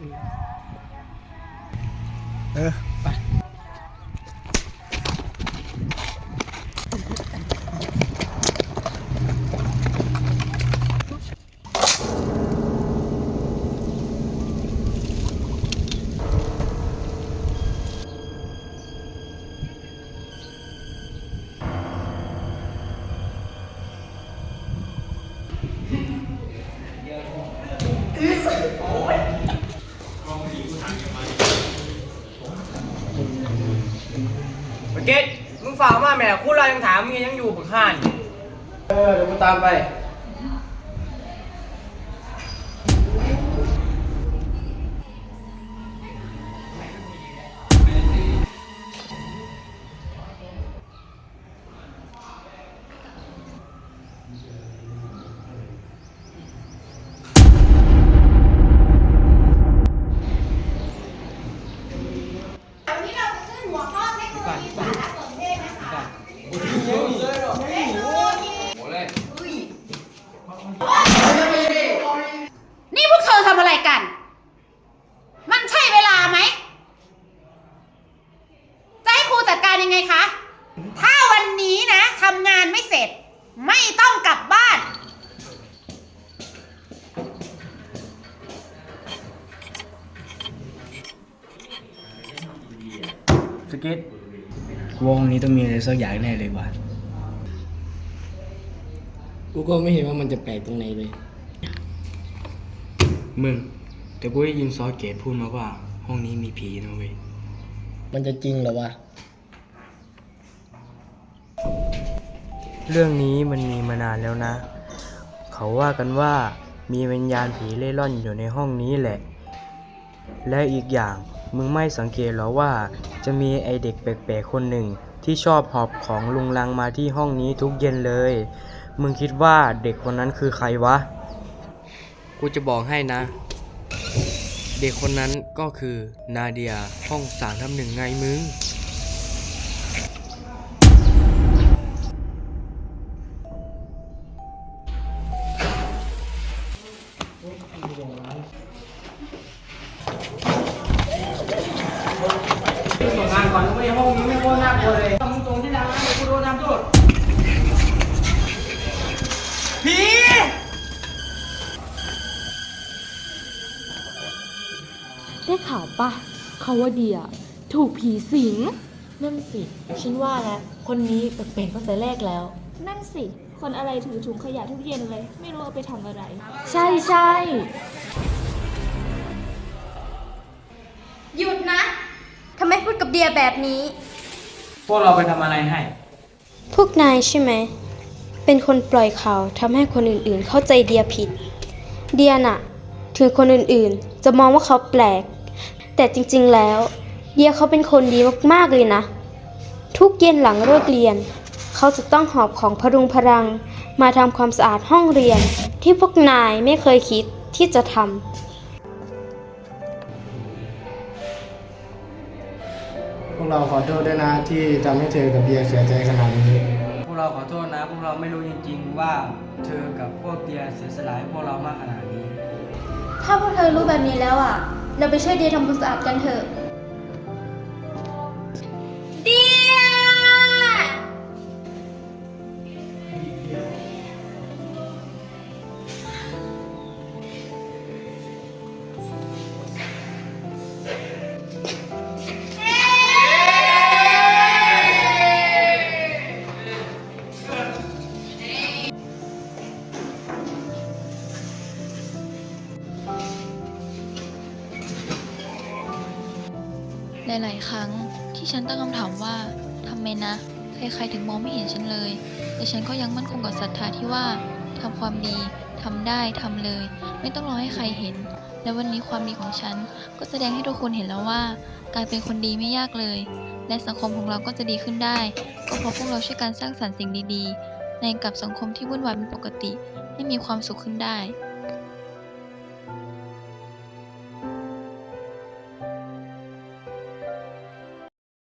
เออไป เกตมึงฝากมาแม่คุณเรายังถามมึงยังอยู่บักห่านอยู่เออเดี๋ยวกูตามไปวันนี้เราจะขึ้นหัวข้อ เทคโนโลยีสารสนเทศนะคะนี่พวกเธอทำอะไรกัน มันใช่เวลาไหม จะให้ครูจัดการยังไงคะ ถ้าวันนี้นะทำงานไม่เสร็จ ไม่ต้องกลับบ้าน สก็ตกู ว่าห้องนี้ต้องมีอะไรสักอย่างแน่เลยว่ะ กูก็ไม่เห็นว่ามันจะแปลกตรงไหนเลย มึง แต่กูได้ยินซอเกตพูดมาว่า ห้องนี้มีผีนะเว้ย มันจะจริงเหรอวะ เรื่องนี้มันมีมานานแล้วนะ เขาว่ากันว่ามีวิญญาณผีเล่ร่อนอยู่ในห้องนี้แหละ และอีกอย่าง มึงไม่สังเกตเหรอว่า จะมีไอเด็กแปลกๆคนหนึ่ง ที่ชอบหอบของลุงลังมาที่ห้องนี้ทุกเย็นเลย มึงคิดว่าเด็กคนนั้นคือใครวะ กูจะบอกให้นะ เด็กคนนั้นก็คือนาเดียห้องสามทับหนึ่งไงมึง ก่อนนะเว้ยห้องนี้ไม่โคตรน่ากลัวเลยต้องตรงที่ร้านนะเดี๋ยวกูโดนทำโทษผีได้ข่าวปะเขาว่าเดียถูกผีสิง นั่นสิ ฉันว่าแล้ว คนนี้แปลกๆตั้งแต่แรกแล้ว นั่นสิ คนอะไรถือถุงขยะทุกเย็นเลย ไม่รู้เอาไปทำอะไร ใช่ใช่หยุดนะทำไมพูดกับ เดียแบบนี้ พวกเราไปทำอะไรให้ พวกนายใช่ไหม เป็นคนปล่อยข่าวทำให้คนอื่นๆ เข้าใจเดียผิด เดียน่ะ ถึงคนอื่นๆ จะมองว่าเขาแปลก แต่จริงๆแล้ว เดียเขาเป็นคนดีมากๆเลยนะ ทุกเย็นหลังเลิกเรียน เขาจะต้องหอบของพรุงพรัง มาทำความสะอาดห้องเรียนที่พวกนายไม่เคยคิดที่จะทำ เราขอโทษด้วยนะที่ทำให้เธอกับเบียร์เสียใจขนาดนี้ พวกเราขอโทษนะ พวกเราไม่รู้จริง ๆ ว่าเธอกับพวกเตียเสียสละให้พวกเรามากขนาดนี้ ถ้าพวกเธอรู้แบบนี้แล้วอะ เราไปช่วยเดียทำความสะอาดกันเถอะ หลาย ๆ ครั้งที่ฉันตั้งคำถามว่าทำไมนะ ใคร ๆ ถึงมองไม่เห็นฉันเลย แต่ฉันก็ยังมั่นคงกับศรัทธาที่ว่าทำความดีทำได้ทำเลย ไม่ต้องรอให้ใครเห็น และวันนี้ความดีของฉันก็แสดงให้ทุกคนเห็นแล้วว่า การเป็นคนดีไม่ยากเลย และสังคมของเราก็จะดีขึ้นได้ ก็เพราะพวกเราช่วยกันสร้างสรรค์สิ่งดี ๆ ในกับสังคมที่วุ่นวายเป็นปกติให้มีความสุขขึ้นได้